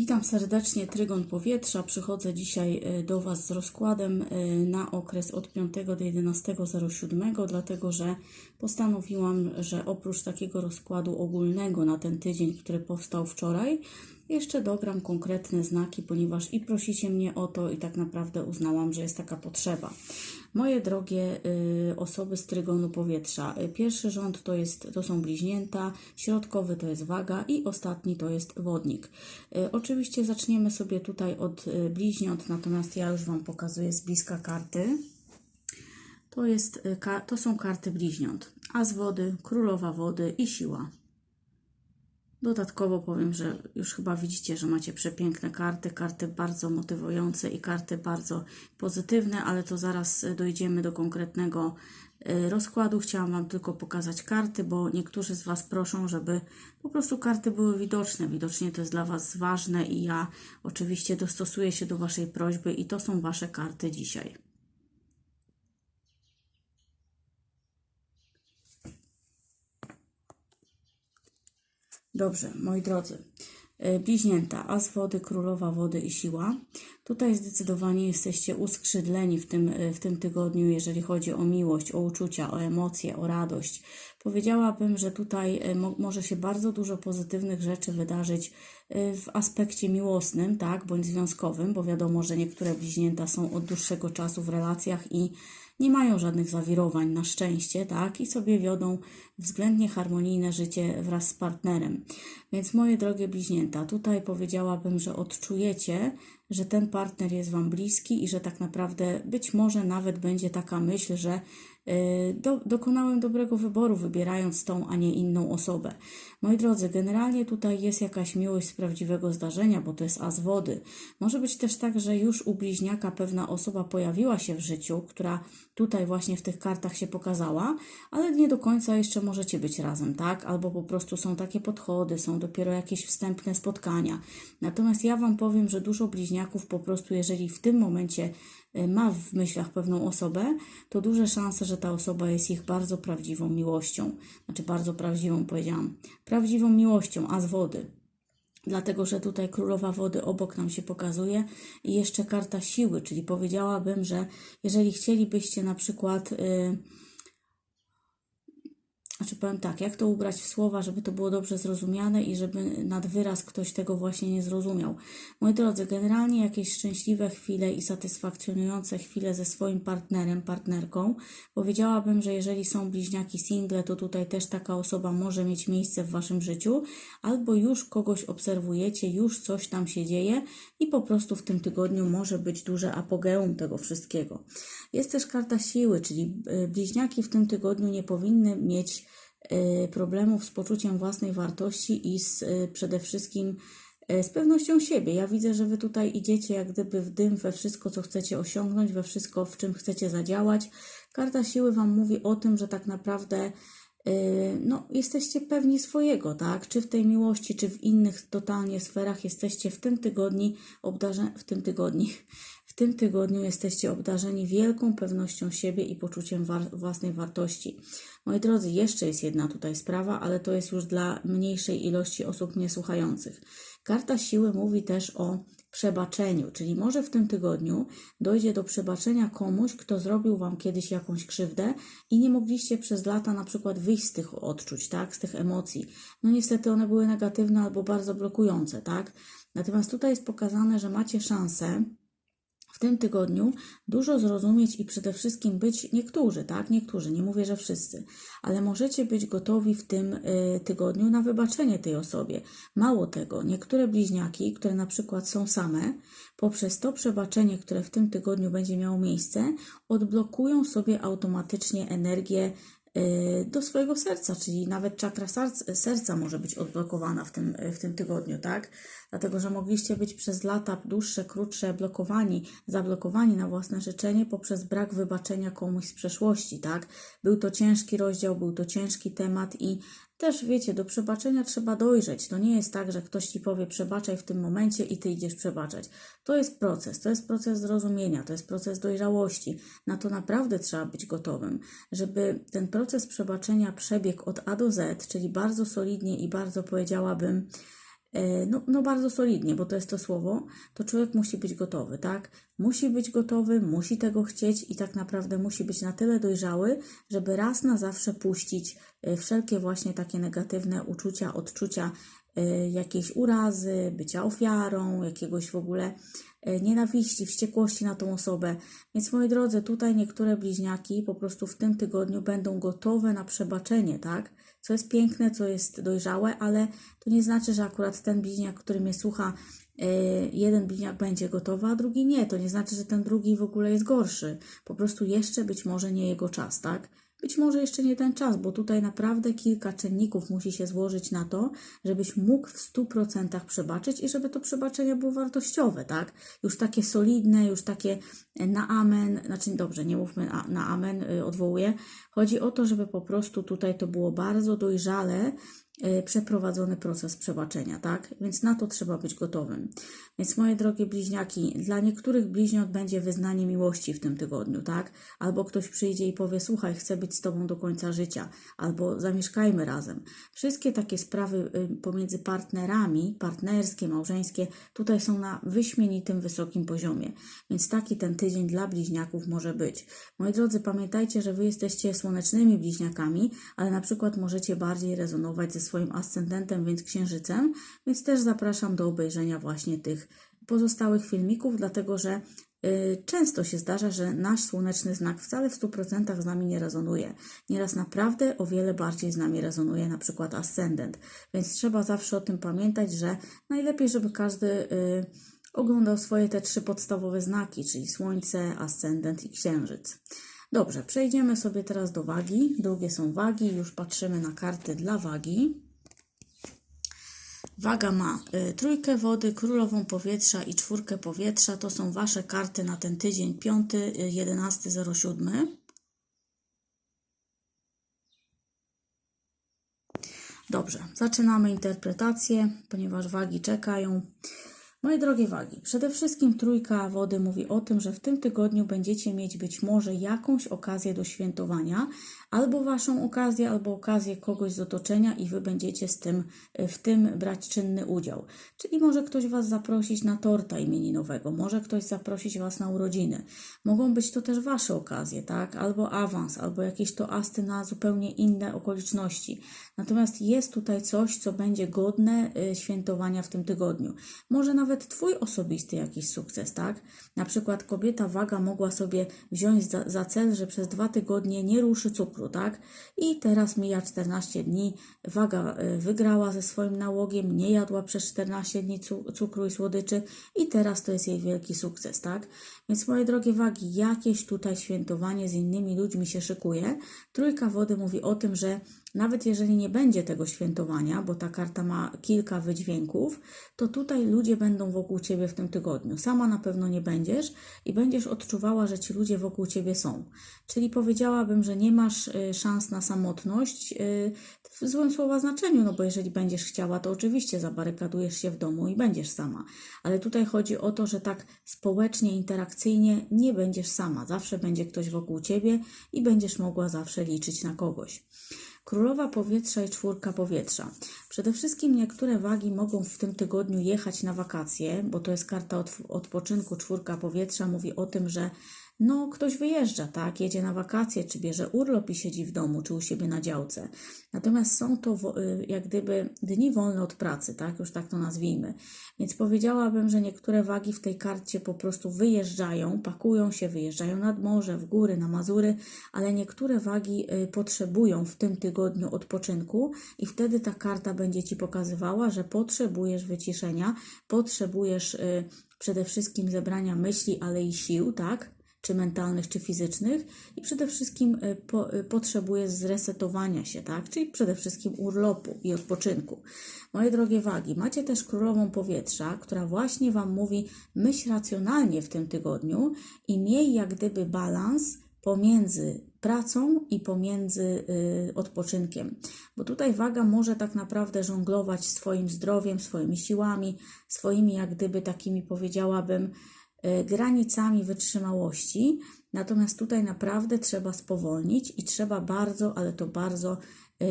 Witam serdecznie, Trygon Powietrza. Przychodzę dzisiaj e, do Was z rozkładem e, na okres od 5 do 11.07, dlatego że postanowiłam, że oprócz takiego rozkładu ogólnego na ten tydzień, który powstał wczoraj, jeszcze dogram konkretne znaki, ponieważ i prosicie mnie o to, i tak naprawdę uznałam, że jest taka potrzeba. Moje drogie y, osoby z trygonu powietrza, y, pierwszy rząd to, jest, to są bliźnięta, środkowy to jest waga i ostatni to jest wodnik. Y, oczywiście zaczniemy sobie tutaj od bliźniąt, natomiast ja już Wam pokazuję z bliska karty. To, jest, to są karty bliźniąt. As wody, królowa wody i siła. Dodatkowo powiem, że już chyba widzicie, że macie przepiękne karty, karty bardzo motywujące i karty bardzo pozytywne, ale to zaraz e, dojdziemy do konkretnego e, rozkładu. Chciałam Wam tylko pokazać karty, bo niektórzy z Was proszą, żeby po prostu karty były widoczne. Widocznie to jest dla Was ważne i ja oczywiście dostosuję się do Waszej prośby i to są Wasze karty dzisiaj. Dobrze, moi drodzy. E, Bliźnięta, as wody, królowa wody i siła. Tutaj zdecydowanie jesteście uskrzydleni w tym, e, w tym tygodniu, jeżeli chodzi o miłość, o uczucia, o emocje, o radość. Powiedziałabym, że tutaj e, mo może się bardzo dużo pozytywnych rzeczy wydarzyć w aspekcie miłosnym, tak, bądź związkowym, bo wiadomo, że niektóre bliźnięta są od dłuższego czasu w relacjach i nie mają żadnych zawirowań na szczęście, tak, i sobie wiodą względnie harmonijne życie wraz z partnerem. Więc moje drogie bliźnięta, tutaj powiedziałabym, że odczujecie, że ten partner jest Wam bliski i że tak naprawdę być może nawet będzie taka myśl, że y, do, dokonałem dobrego wyboru, wybierając tą, a nie inną osobę. Moi drodzy, generalnie tutaj jest jakaś miłość z prawdziwego zdarzenia, bo to jest as wody. Może być też tak, że już u bliźniaka pewna osoba pojawiła się w życiu, która tutaj właśnie w tych kartach się pokazała, ale nie do końca jeszcze możecie być razem, tak? Albo po prostu są takie podchody, są dopiero jakieś wstępne spotkania. Natomiast ja Wam powiem, że dużo bliźniaków po prostu, jeżeli w tym momencie y, ma w myślach pewną osobę, to duże szanse, że ta osoba jest ich bardzo prawdziwą miłością. Znaczy bardzo prawdziwą powiedziałam. Prawdziwą miłością, a z wody. Dlatego, że tutaj królowa wody obok nam się pokazuje i jeszcze karta siły, czyli powiedziałabym, że jeżeli chcielibyście na przykład. Yy, znaczy powiem tak, jak to ubrać w słowa, żeby to było dobrze zrozumiane i żeby nad wyraz ktoś tego właśnie nie zrozumiał. Moi drodzy, generalnie jakieś szczęśliwe chwile i satysfakcjonujące chwile ze swoim partnerem, partnerką. Powiedziałabym, że jeżeli są bliźniaki single, to tutaj też taka osoba może mieć miejsce w waszym życiu, albo już kogoś obserwujecie, już coś tam się dzieje i po prostu w tym tygodniu może być duże apogeum tego wszystkiego. Jest też karta siły, czyli y, bliźniaki w tym tygodniu nie powinny mieć problemów z poczuciem własnej wartości i z, y, przede wszystkim y, z pewnością siebie. Ja widzę, że wy tutaj idziecie jak gdyby w dym we wszystko, co chcecie osiągnąć, we wszystko, w czym chcecie zadziałać. Karta siły wam mówi o tym, że tak naprawdę y, no, jesteście pewni swojego, tak? Czy w tej miłości, czy w innych totalnie sferach jesteście w tym tygodniu obdarzeni, w tym tygodniu, w tym tygodniu jesteście obdarzeni wielką pewnością siebie i poczuciem war własnej wartości. Moi drodzy, jeszcze jest jedna tutaj sprawa, ale to jest już dla mniejszej ilości osób mnie słuchających. Karta siły mówi też o przebaczeniu, czyli może w tym tygodniu dojdzie do przebaczenia komuś, kto zrobił Wam kiedyś jakąś krzywdę i nie mogliście przez lata na przykład wyjść z tych odczuć, tak, z tych emocji. No niestety one były negatywne albo bardzo blokujące, tak. Natomiast tutaj jest pokazane, że macie szansę w tym tygodniu dużo zrozumieć i przede wszystkim być niektórzy, tak? Niektórzy, nie mówię, że wszyscy, ale możecie być gotowi w tym y, tygodniu na wybaczenie tej osobie. Mało tego, niektóre bliźniaki, które na przykład są same, poprzez to przebaczenie, które w tym tygodniu będzie miało miejsce, odblokują sobie automatycznie energię do swojego serca, czyli nawet czakra serc- serca może być odblokowana w tym, w tym tygodniu, tak? Dlatego, że mogliście być przez lata dłuższe, krótsze blokowani, zablokowani na własne życzenie poprzez brak wybaczenia komuś z przeszłości, tak? Był to ciężki rozdział, był to ciężki temat i też wiecie, do przebaczenia trzeba dojrzeć. To nie jest tak, że ktoś ci powie przebaczaj w tym momencie i ty idziesz przebaczać. To jest proces, to jest proces zrozumienia, to jest proces dojrzałości. Na to naprawdę trzeba być gotowym, żeby ten proces przebaczenia przebiegł od A do Z, czyli bardzo solidnie i bardzo powiedziałabym, no, no bardzo solidnie, bo to jest to słowo, to człowiek musi być gotowy, tak? Musi być gotowy, musi tego chcieć i tak naprawdę musi być na tyle dojrzały, żeby raz na zawsze puścić e, wszelkie właśnie takie negatywne uczucia, odczucia, e, jakiejś urazy, bycia ofiarą, jakiegoś w ogóle e, nienawiści, wściekłości na tą osobę. Więc moi drodzy, tutaj niektóre bliźniaki po prostu w tym tygodniu będą gotowe na przebaczenie, tak? Co jest piękne, co jest dojrzałe, ale to nie znaczy, że akurat ten bliźniak, który mnie słucha, e, jeden bliźniak będzie gotowy, a drugi nie. To nie znaczy, że ten drugi w ogóle jest gorszy. Po prostu jeszcze być może nie jego czas, tak? Być może jeszcze nie ten czas, bo tutaj naprawdę kilka czynników musi się złożyć na to, żebyś mógł w 100% przebaczyć i żeby to przebaczenie było wartościowe, tak? Już takie solidne, już takie na amen, znaczy dobrze, nie mówmy na, na amen, y, odwołuję. Chodzi o to, żeby po prostu tutaj to było bardzo dojrzale y, przeprowadzony proces przebaczenia, tak? Więc na to trzeba być gotowym. Więc moje drogie bliźniaki, dla niektórych bliźniąt będzie wyznanie miłości w tym tygodniu, tak? Albo ktoś przyjdzie i powie, słuchaj, chcę być z Tobą do końca życia, albo zamieszkajmy razem. Wszystkie takie sprawy y, pomiędzy partnerami, partnerskie, małżeńskie, tutaj są na wyśmienitym, wysokim poziomie. Więc taki ten tydzień dla bliźniaków może być. Moi drodzy, pamiętajcie, że Wy jesteście słonecznymi bliźniakami, ale na przykład możecie bardziej rezonować ze swoim ascendentem, więc księżycem, więc też zapraszam do obejrzenia właśnie tych pozostałych filmików, dlatego że y, często się zdarza, że nasz słoneczny znak wcale w 100% z nami nie rezonuje. Nieraz naprawdę o wiele bardziej z nami rezonuje na przykład ascendent, więc trzeba zawsze o tym pamiętać, że najlepiej, żeby każdy y, oglądał swoje te trzy podstawowe znaki, czyli słońce, ascendent i księżyc. Dobrze, przejdziemy sobie teraz do wagi. Drugie są wagi, już patrzymy na karty dla wagi. Waga ma y, trójkę wody, królową powietrza i czwórkę powietrza. To są Wasze karty na ten tydzień 5, 11.07. Dobrze, zaczynamy interpretację, ponieważ wagi czekają. Moje drogie wagi, przede wszystkim trójka wody mówi o tym, że w tym tygodniu będziecie mieć być może jakąś okazję do świętowania, albo waszą okazję, albo okazję kogoś z otoczenia i wy będziecie z tym, w tym brać czynny udział. Czyli może ktoś was zaprosić na torta imieninowego, może ktoś zaprosić was na urodziny. Mogą być to też wasze okazje, tak? Albo awans, albo jakieś toasty na zupełnie inne okoliczności. Natomiast jest tutaj coś, co będzie godne y, świętowania w tym tygodniu. Może nawet twój osobisty jakiś sukces, tak? Na przykład kobieta waga mogła sobie wziąć za, za cel, że przez dwa tygodnie nie ruszy cukru, tak? I teraz mija 14 dni, waga y, wygrała ze swoim nałogiem, nie jadła przez 14 dni cu- cukru i słodyczy i teraz to jest jej wielki sukces, tak? Więc moje drogie wagi, jakieś tutaj świętowanie z innymi ludźmi się szykuje. Trójka wody mówi o tym, że nawet jeżeli nie będzie tego świętowania, bo ta karta ma kilka wydźwięków, to tutaj ludzie będą wokół ciebie w tym tygodniu. Sama na pewno nie będziesz i będziesz odczuwała, że ci ludzie wokół ciebie są. Czyli powiedziałabym, że nie masz y, szans na samotność y, w złym słowa znaczeniu, no bo jeżeli będziesz chciała, to oczywiście zabarykadujesz się w domu i będziesz sama. Ale tutaj chodzi o to, że tak społecznie, interakcyjnie nie będziesz sama. Zawsze będzie ktoś wokół ciebie i będziesz mogła zawsze liczyć na kogoś. Królowa powietrza i czwórka powietrza. Przede wszystkim niektóre wagi mogą w tym tygodniu jechać na wakacje, bo to jest karta od, odpoczynku. Czwórka powietrza mówi o tym, że no, ktoś wyjeżdża, tak, jedzie na wakacje, czy bierze urlop i siedzi w domu, czy u siebie na działce. Natomiast są to y, jak gdyby dni wolne od pracy, tak, już tak to nazwijmy. Więc powiedziałabym, że niektóre wagi w tej karcie po prostu wyjeżdżają, pakują się, wyjeżdżają nad morze, w góry, na Mazury, ale niektóre wagi y, potrzebują w tym tygodniu odpoczynku i wtedy ta karta będzie Ci pokazywała, że potrzebujesz wyciszenia, potrzebujesz y, przede wszystkim zebrania myśli, ale i sił, tak? czy mentalnych, czy fizycznych i przede wszystkim y, po, y, potrzebuje zresetowania się, tak? Czyli przede wszystkim urlopu i odpoczynku. Moje drogie wagi, macie też królową powietrza, która właśnie Wam mówi myśl racjonalnie w tym tygodniu i miej jak gdyby balans pomiędzy pracą i pomiędzy y, odpoczynkiem. Bo tutaj waga może tak naprawdę żonglować swoim zdrowiem, swoimi siłami, swoimi jak gdyby takimi powiedziałabym y, granicami wytrzymałości. Natomiast tutaj naprawdę trzeba spowolnić i trzeba bardzo, ale to bardzo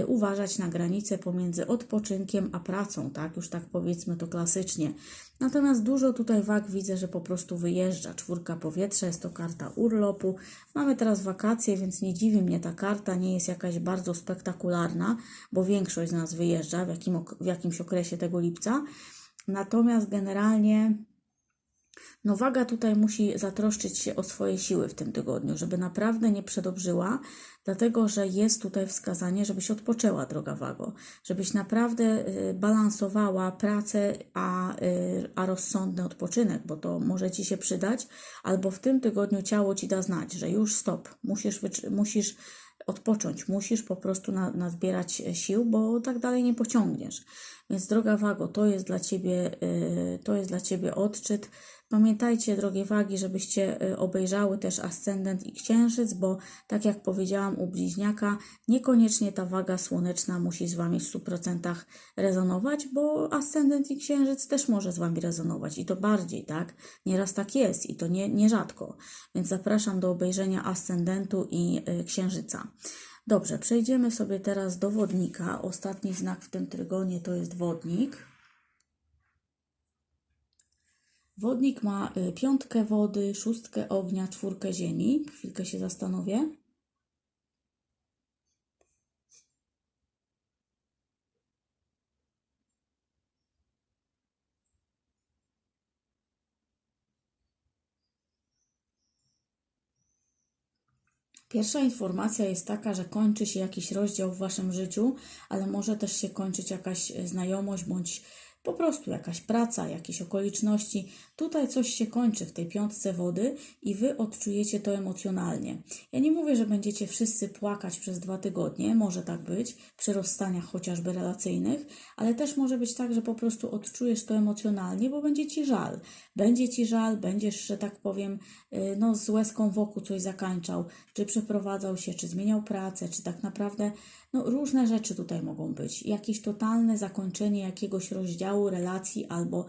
uważać na granicę pomiędzy odpoczynkiem a pracą, tak? Już tak powiedzmy to klasycznie. Natomiast dużo tutaj wag widzę, że po prostu wyjeżdża. Czwórka powietrza jest to karta urlopu. Mamy teraz wakacje, więc nie dziwi mnie ta karta, nie jest jakaś bardzo spektakularna, bo większość z nas wyjeżdża w, jakim, w jakimś okresie tego lipca. Natomiast generalnie no waga tutaj musi zatroszczyć się o swoje siły w tym tygodniu, żeby naprawdę nie przedobrzyła, dlatego że jest tutaj wskazanie, żebyś odpoczęła, droga wago, żebyś naprawdę y, balansowała pracę, a, y, a rozsądny odpoczynek, bo to może Ci się przydać, albo w tym tygodniu ciało Ci da znać, że już stop, musisz, musisz odpocząć, musisz po prostu na, nazbierać sił, bo tak dalej nie pociągniesz. Więc droga wago, to jest dla Ciebie, y, to jest dla Ciebie odczyt. Pamiętajcie, drogie wagi, żebyście y, obejrzały też ascendent i księżyc, bo tak jak powiedziałam u bliźniaka, niekoniecznie ta waga słoneczna musi z Wami w 100% rezonować, bo ascendent i księżyc też może z Wami rezonować i to bardziej, tak? Nieraz tak jest i to nie, nierzadko. Więc zapraszam do obejrzenia ascendentu i y, księżyca. Dobrze, przejdziemy sobie teraz do wodnika. Ostatni znak w tym trygonie to jest wodnik. Wodnik ma y, piątkę wody, szóstkę ognia, czwórkę ziemi. Chwilkę się zastanowię. Pierwsza informacja jest taka, że kończy się jakiś rozdział w Waszym życiu, ale może też się kończyć jakaś e, znajomość bądź po prostu jakaś praca, jakieś okoliczności. Tutaj coś się kończy w tej piątce wody i Wy odczujecie to emocjonalnie. Ja nie mówię, że będziecie wszyscy płakać przez dwa tygodnie, może tak być, przy rozstaniach chociażby relacyjnych, ale też może być tak, że po prostu odczujesz to emocjonalnie, bo będzie Ci żal. Będzie Ci żal, będziesz, że tak powiem, y, no, z łezką wokół coś zakańczał, czy przeprowadzał się, czy zmieniał pracę, czy tak naprawdę, no, różne rzeczy tutaj mogą być. Jakieś totalne zakończenie jakiegoś rozdziału relacji albo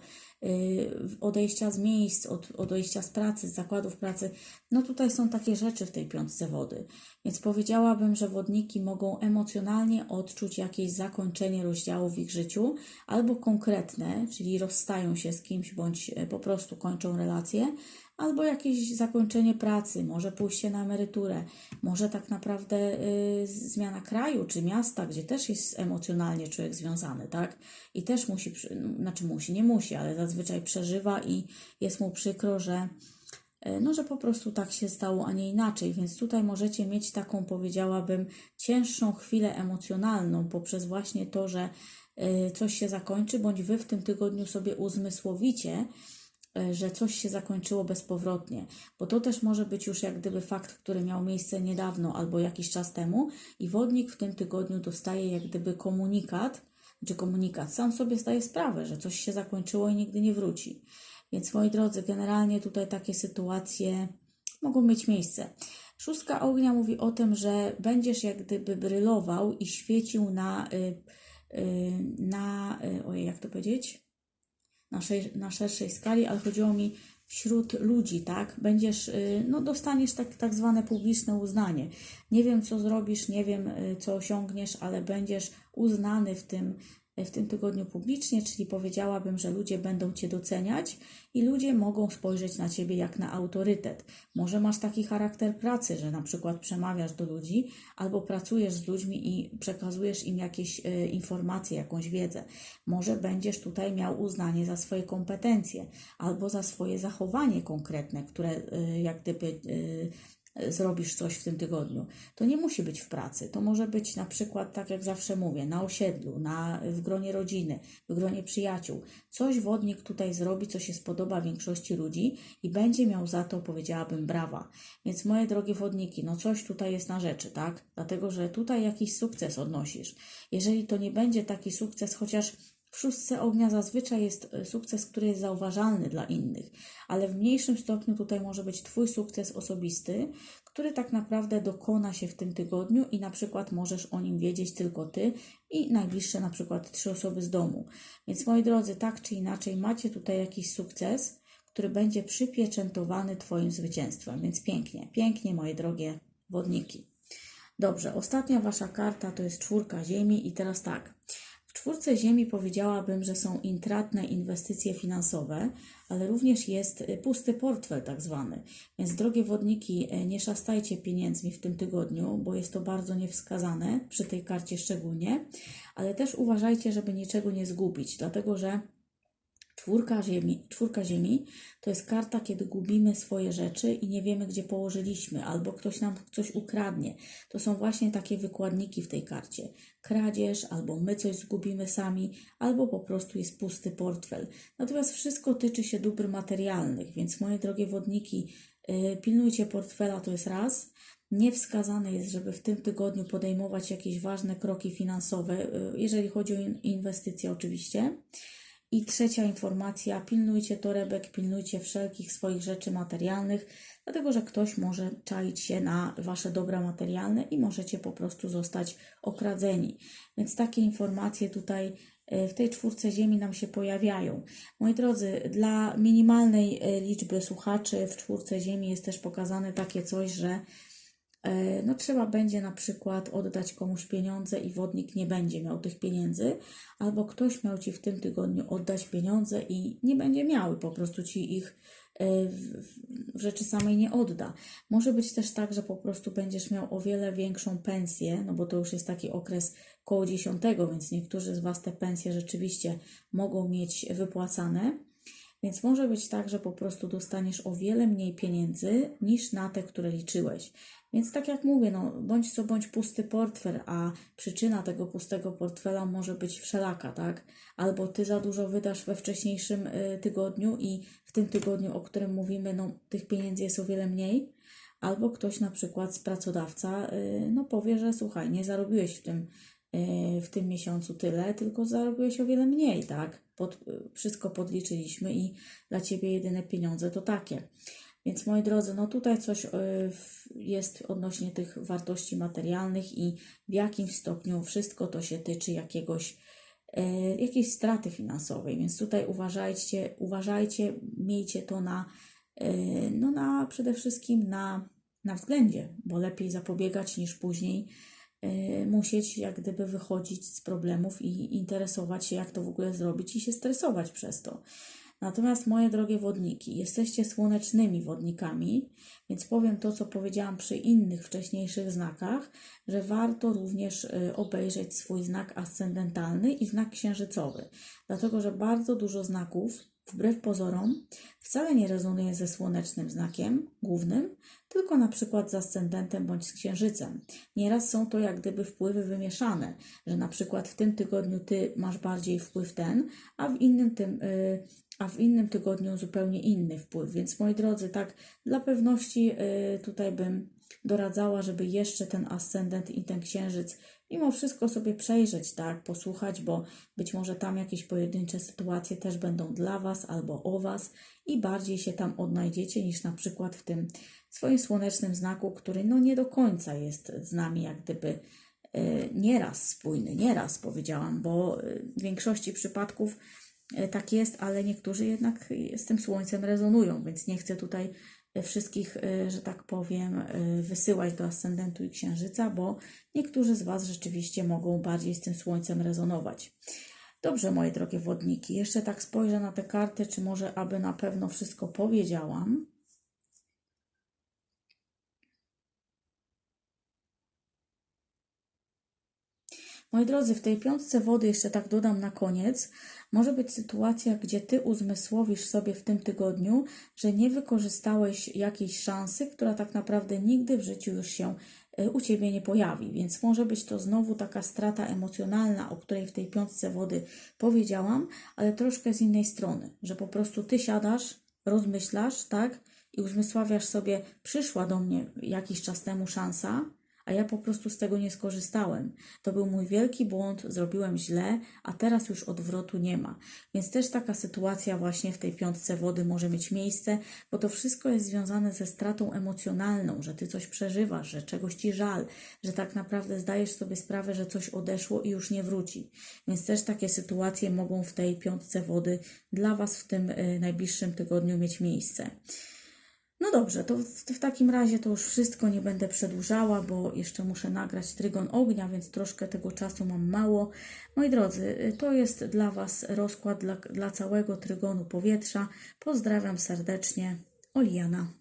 odejścia z miejsc, od, odejścia z pracy, z zakładów pracy. No tutaj są takie rzeczy w tej piątce wody. Więc powiedziałabym, że wodniki mogą emocjonalnie odczuć jakieś zakończenie rozdziału w ich życiu, albo konkretne, czyli rozstają się z kimś, bądź e, po prostu kończą relacje, albo jakieś zakończenie pracy, może pójście na emeryturę, może tak naprawdę y, zmiana kraju czy miasta, gdzie też jest emocjonalnie człowiek związany, tak? I też musi, no, znaczy musi, nie musi, ale zazwyczaj przeżywa i jest mu przykro, że E, no, że po prostu tak się stało, a nie inaczej. Więc tutaj możecie mieć taką, powiedziałabym, cięższą chwilę emocjonalną poprzez właśnie to, że e, coś się zakończy, bądź wy w tym tygodniu sobie uzmysłowicie, że coś się zakończyło bezpowrotnie, bo to też może być już jak gdyby fakt, który miał miejsce niedawno albo jakiś czas temu i wodnik w tym tygodniu dostaje jak gdyby komunikat, czy komunikat, sam sobie zdaje sprawę, że coś się zakończyło i nigdy nie wróci. Więc moi drodzy, generalnie tutaj takie sytuacje mogą mieć miejsce. Szóstka ognia mówi o tym, że będziesz jak gdyby brylował i świecił na, y, y, na y, ojej, jak to powiedzieć? Na, szej, na szerszej skali, ale chodziło mi wśród ludzi, tak? Będziesz, y, no dostaniesz tak, tak zwane publiczne uznanie. Nie wiem, co zrobisz, nie wiem, y, co osiągniesz, ale będziesz uznany w tym, w tym tygodniu publicznie, czyli powiedziałabym, że ludzie będą Cię doceniać i ludzie mogą spojrzeć na Ciebie jak na autorytet. Może masz taki charakter pracy, że na przykład przemawiasz do ludzi albo pracujesz z ludźmi i przekazujesz im jakieś e, informacje, jakąś wiedzę. Może będziesz tutaj miał uznanie za swoje kompetencje albo za swoje zachowanie konkretne, które e, jak gdyby e, zrobisz coś w tym tygodniu. To nie musi być w pracy. To może być na przykład, tak jak zawsze mówię, na osiedlu, na, w gronie rodziny, w gronie przyjaciół. Coś wodnik tutaj zrobi, co się spodoba większości ludzi i będzie miał za to, powiedziałabym, brawa. Więc moje drogie wodniki, no coś tutaj jest na rzeczy, tak? Dlatego, że tutaj jakiś sukces odnosisz. Jeżeli to nie będzie taki sukces, chociaż w szóstce ognia zazwyczaj jest e, sukces, który jest zauważalny dla innych, ale w mniejszym stopniu tutaj może być Twój sukces osobisty, który tak naprawdę dokona się w tym tygodniu i na przykład możesz o nim wiedzieć tylko Ty i najbliższe na przykład trzy osoby z domu. Więc moi drodzy, tak czy inaczej macie tutaj jakiś sukces, który będzie przypieczętowany Twoim zwycięstwem. Więc pięknie, pięknie moje drogie wodniki. Dobrze, ostatnia wasza karta to jest czwórka ziemi i teraz tak. W czwórce ziemi powiedziałabym, że są intratne inwestycje finansowe, ale również jest y, pusty portfel tak zwany. Więc drogie wodniki, y, nie szastajcie pieniędzmi w tym tygodniu, bo jest to bardzo niewskazane, przy tej karcie szczególnie, ale też uważajcie, żeby niczego nie zgubić, dlatego że Czwórka ziemi, czwórka ziemi to jest karta, kiedy gubimy swoje rzeczy i nie wiemy, gdzie położyliśmy, albo ktoś nam coś ukradnie. To są właśnie takie wykładniki w tej karcie. Kradzież, albo my coś zgubimy sami, albo po prostu jest pusty portfel. Natomiast wszystko tyczy się dóbr materialnych, więc moje drogie wodniki, yy, pilnujcie portfela, to jest raz. Niewskazane jest, żeby w tym tygodniu podejmować jakieś ważne kroki finansowe, yy, jeżeli chodzi o in inwestycje oczywiście. I trzecia informacja, pilnujcie torebek, pilnujcie wszelkich swoich rzeczy materialnych, dlatego że ktoś może czaić się na wasze dobra materialne i możecie po prostu zostać okradzeni. Więc takie informacje tutaj e, w tej czwórce ziemi nam się pojawiają. Moi drodzy, dla minimalnej e, liczby słuchaczy w czwórce ziemi jest też pokazane takie coś, że no trzeba będzie na przykład oddać komuś pieniądze i wodnik nie będzie miał tych pieniędzy, albo ktoś miał Ci w tym tygodniu oddać pieniądze i nie będzie miał po prostu Ci ich e, w rzeczy samej nie odda. Może być też tak, że po prostu będziesz miał o wiele większą pensję, no bo to już jest taki okres koło dziesiątego, więc niektórzy z Was te pensje rzeczywiście mogą mieć wypłacane. Więc może być tak, że po prostu dostaniesz o wiele mniej pieniędzy niż na te, które liczyłeś. Więc tak jak mówię, no, bądź co bądź pusty portfel, a przyczyna tego pustego portfela może być wszelaka, tak? Albo ty za dużo wydasz we wcześniejszym y, tygodniu i w tym tygodniu, o którym mówimy, no, tych pieniędzy jest o wiele mniej, albo ktoś na przykład z pracodawca y, no, powie, że słuchaj, nie zarobiłeś w tym, w tym miesiącu tyle, tylko zarobiłeś o wiele mniej, tak? Pod, wszystko podliczyliśmy i dla ciebie jedyne pieniądze to takie. Więc moi drodzy, no tutaj coś y, jest odnośnie tych wartości materialnych i w jakim stopniu wszystko to się tyczy jakiegoś, y, jakiejś straty finansowej. Więc tutaj uważajcie, uważajcie, miejcie to na, y, no na przede wszystkim na, na względzie, bo lepiej zapobiegać niż później musieć jak gdyby wychodzić z problemów i interesować się, jak to w ogóle zrobić i się stresować przez to. Natomiast moje drogie wodniki, jesteście słonecznymi wodnikami, więc powiem to, co powiedziałam przy innych wcześniejszych znakach, że warto również y, obejrzeć swój znak ascendentalny i znak księżycowy, dlatego że bardzo dużo znaków, wbrew pozorom, wcale nie rezonuje ze słonecznym znakiem głównym, tylko na przykład z ascendentem bądź z księżycem. Nieraz są to jak gdyby wpływy wymieszane, że na przykład w tym tygodniu ty masz bardziej wpływ ten, a w innym tym. Yy, a w innym tygodniu zupełnie inny wpływ. Więc moi drodzy, tak dla pewności y, tutaj bym doradzała, żeby jeszcze ten ascendent i ten księżyc mimo wszystko sobie przejrzeć, tak, posłuchać, bo być może tam jakieś pojedyncze sytuacje też będą dla Was albo o Was i bardziej się tam odnajdziecie niż na przykład w tym swoim słonecznym znaku, który no nie do końca jest z nami jak gdyby y, nieraz spójny, nieraz powiedziałam, bo y, w większości przypadków E, tak jest, ale niektórzy jednak z tym słońcem rezonują, więc nie chcę tutaj e, wszystkich, e, że tak powiem, wysyłać do ascendentu i księżyca, bo niektórzy z Was rzeczywiście mogą bardziej z tym słońcem rezonować. Dobrze, moje drogie wodniki, jeszcze tak spojrzę na te karty, czy może aby na pewno wszystko powiedziałam. Moi drodzy, w tej piątce wody jeszcze tak dodam na koniec, może być sytuacja, gdzie ty uzmysłowisz sobie w tym tygodniu, że nie wykorzystałeś jakiejś szansy, która tak naprawdę nigdy w życiu już się e, u ciebie nie pojawi. Więc może być to znowu taka strata emocjonalna, o której w tej piątce wody powiedziałam, ale troszkę z innej strony, że po prostu ty siadasz, rozmyślasz, tak? I uzmysławiasz sobie, przyszła do mnie jakiś czas temu szansa, a ja po prostu z tego nie skorzystałem. To był mój wielki błąd, zrobiłem źle, a teraz już odwrotu nie ma. Więc też taka sytuacja właśnie w tej piątce wody może mieć miejsce, bo to wszystko jest związane ze stratą emocjonalną, że ty coś przeżywasz, że czegoś ci żal, że tak naprawdę zdajesz sobie sprawę, że coś odeszło i już nie wróci. Więc też takie sytuacje mogą w tej piątce wody dla Was w tym y, najbliższym tygodniu mieć miejsce. No dobrze, to w, w takim razie to już wszystko nie będę przedłużała, bo jeszcze muszę nagrać trygon ognia, więc troszkę tego czasu mam mało. Moi drodzy, y, to jest dla Was rozkład dla, dla całego trygonu powietrza. Pozdrawiam serdecznie. Oliana.